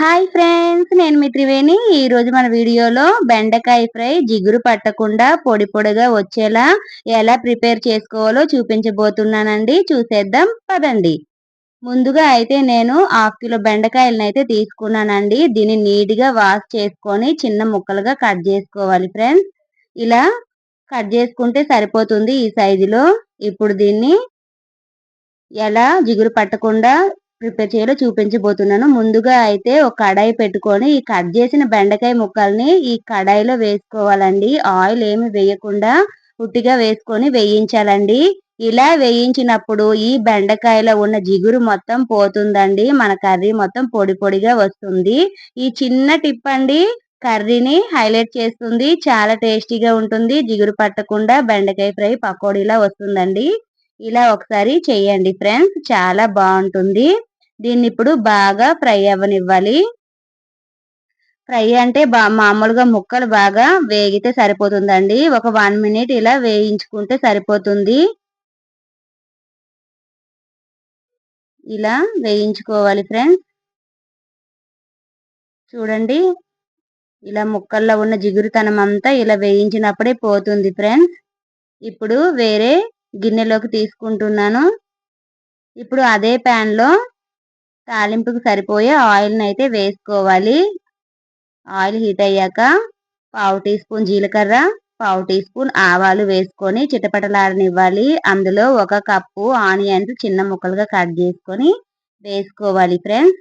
Hi friends నేను మీ త్రివేణి. ఈ రోజు మన వీడియోలో బెండకాయ ఫ్రై జిగురు పట్టకుండా పొడి పొడిగా వచ్చేలా ఎలా ప్రిపేర్ చేసుకోవాలో చూపించబోతున్నానండి. చూసేద్దాం పదండి. ముందుగా అయితే నేను హాఫ్ కిలో బెండకాయలను అయితే తీసుకున్నానండి. దీన్ని నీట్గా వాష్ చేసుకొని చిన్న ముక్కలుగా కట్ చేసుకోవాలి ఫ్రెండ్స్. ఇలా కట్ చేసుకుంటే సరిపోతుంది ఈ సైజులో. ఇప్పుడు దీన్ని ఎలా జిగురు పట్టకుండా ప్రిపేర్ చేయాలో చూపించబోతున్నాను. ముందుగా అయితే ఒక కడాయి పెట్టుకొని ఈ కట్ చేసిన బెండకాయ ముక్కల్ని ఈ కడాయిలో వేసుకోవాలండి. ఆయిల్ ఏమి వేయకుండా ఉట్టిగా వేసుకొని వేయించాలండి. ఇలా వేయించినప్పుడు ఈ బెండకాయలో ఉన్న జిగురు మొత్తం పోతుందండి. మన కర్రీ మొత్తం పొడి పొడిగా వస్తుంది. ఈ చిన్న టిప్ అండి కర్రీని హైలైట్ చేస్తుంది. చాలా టేస్టీగా ఉంటుంది. జిగురు పట్టకుండా బెండకాయ ఫ్రై పకోడీలా వస్తుందండి. ఇలా ఒకసారి చేయండి ఫ్రెండ్స్. చాలా బాగుంటుంది. దీన్ని ఇప్పుడు బాగా ఫ్రై అవ్వనివ్వాలి. ఫ్రై అంటే బా మామూలుగా ముక్కలు బాగా వేగితే సరిపోతుందండి. ఒక వన్ మినిట్ ఇలా వేయించుకుంటే సరిపోతుంది. ఇలా వేయించుకోవాలి ఫ్రెండ్స్. చూడండి. ఇలా ముక్కల్లో ఉన్న జిగురుతనం అంతా ఇలా వేయించినప్పుడే పోతుంది ఫ్రెండ్స్. ఇప్పుడు వేరే గిన్నెలోకి తీసుకుంటున్నాను. ఇప్పుడు అదే ప్యాన్లో తాలింపుకి సరిపోయే ఆయిల్ని అయితే వేసుకోవాలి. ఆయిల్ హీట్ అయ్యాక పావు టీ స్పూన్ జీలకర్ర పావు టీ స్పూన్ ఆవాలు వేసుకొని చిటపటలాడనివ్వాలి. అందులో ఒక కప్పు ఆనియన్స్ చిన్న ముక్కలుగా కట్ చేసుకొని వేసుకోవాలి ఫ్రెండ్స్.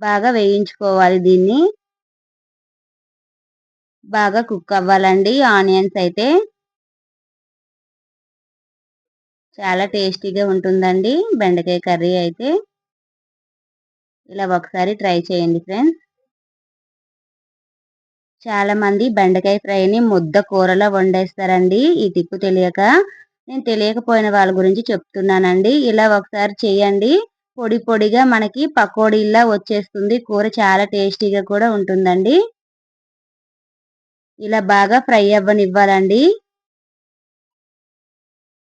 బాగా వేయించుకోవాలి దీన్ని. బాగా కుక్ అవ్వాలండి ఆనియన్స్ అయితే. చాలా టేస్టీగా ఉంటుందండి బెండకాయ కర్రీ అయితే. ఇలా ఒకసారి ట్రై చేయండి ఫ్రెండ్స్. చాలా మంది బెండకాయ ఫ్రైని ముద్ద కూరలో వండేస్తారండి. ఈ టిప్పు తెలియక నేను తెలియకపోయిన వాళ్ళ గురించి చెప్తున్నానండి. ఇలా ఒకసారి చేయండి. పొడి పొడిగా మనకి పకోడీలా వచ్చేస్తుంది. కూర చాలా టేస్టీగా కూడా ఉంటుందండి. ఇలా బాగా ఫ్రై అవ్వనివ్వాలండి.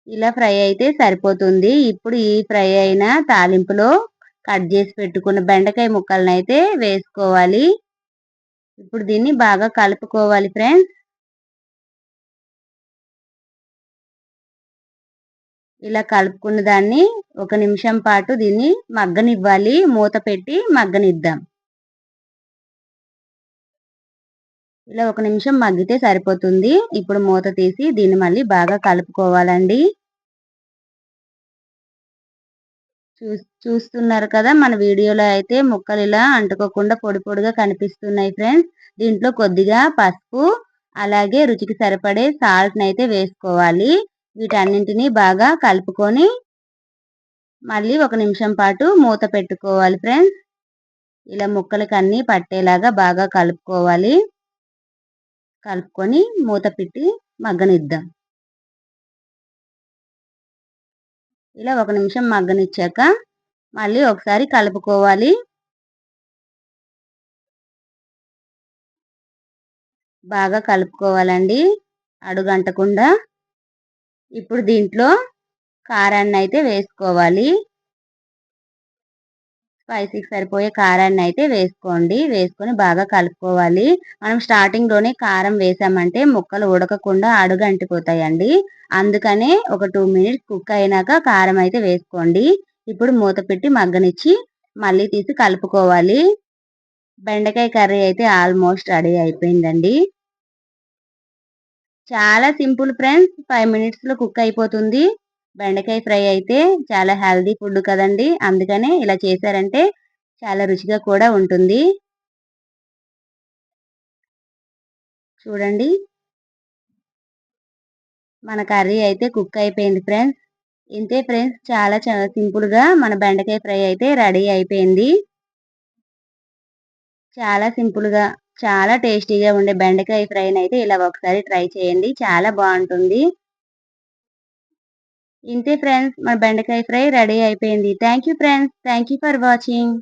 ఇలా ఫ్రై అయితే సరిపోతుంది. ఇప్పుడు ఈ ఫ్రై అయిన తాలింపులో కట్ చేసి పెట్టుకున్న బెండకాయ ముక్కలను అయితే వేసుకోవాలి. ఇప్పుడు దీన్ని బాగా కలుపుకోవాలి ఫ్రెండ్స్. ఇలా కలుపుకున్న దాన్ని ఒక నిమిషం పాటు దీన్ని మగ్గనివ్వాలి. మూత పెట్టి మగ్గనిద్దాం. ఇలా ఒక నిమిషం మగ్గితే సరిపోతుంది. ఇప్పుడు మూత తీసి దీన్ని మళ్ళీ బాగా కలుపుకోవాలండి. చూస్తున్నారు కదా మన వీడియోలో అయితే ముక్కలు ఇలా అంటుకోకుండా పొడి పొడిగా కనిపిస్తున్నాయి ఫ్రెండ్స్. దీంట్లో కొద్దిగా పసుపు అలాగే రుచికి సరిపడే సాల్ట్ని అయితే వేసుకోవాలి. వీటన్నింటినీ బాగా కలుపుకొని మళ్ళీ ఒక నిమిషం పాటు మూత పెట్టుకోవాలి ఫ్రెండ్స్. ఇలా ముక్కలకి అన్నీ పట్టేలాగా బాగా కలుపుకోవాలి. కలుపుకొని మూత పెట్టి మగ్గనిద్దాం. ఇలా ఒక నిమిషం మగ్గనిచ్చాక మళ్ళీ ఒకసారి కలుపుకోవాలి. బాగా కలుపుకోవాలండి. అడుగంటకుండా ఇప్పుడు దీంట్లో కారాన్ని అయితే వేసుకోవాలి. స్పైసీకి సరిపోయే కారాన్ని అయితే వేసుకోండి. వేసుకొని బాగా కలుపుకోవాలి. మనం స్టార్టింగ్లోనే కారం వేసామంటే ముక్కలు ఉడకకుండా అడుగు అంటిపోతాయండి అందుకనే ఒక టూ మినిట్స్ కుక్ అయినాక కారం అయితే వేసుకోండి. ఇప్పుడు మూత పెట్టి మగ్గనిచ్చి మళ్ళీ తీసి కలుపుకోవాలి. బెండకాయ కర్రీ అయితే ఆల్మోస్ట్ రెడీ అయిపోయిందండి. చాలా సింపుల్ ఫ్రెండ్స్. ఫైవ్ మినిట్స్లో కుక్ అయిపోతుంది. బెండకాయ ఫ్రై అయితే చాలా హెల్దీ ఫుడ్ కదండి. అందుకనే ఇలా చేశారంటే చాలా రుచిగా కూడా ఉంటుంది. చూడండి. మన కర్రీ అయితే కుక్ అయిపోయింది ఫ్రెండ్స్. ఇంతే ఫ్రెండ్స్ చాలా చాలా సింపుల్గా మన బెండకాయ ఫ్రై అయితే రెడీ అయిపోయింది. చాలా సింపుల్గా చాలా టేస్టీగా ఉండే బెండకాయ ఫ్రైని అయితే ఇలా ఒకసారి ట్రై చేయండి. చాలా బాగుంటుంది. ఇంతే ఫ్రెండ్స్ మన బెండకాయ ఫ్రై రెడీ అయిపోయింది. Thank you friends thank you for watching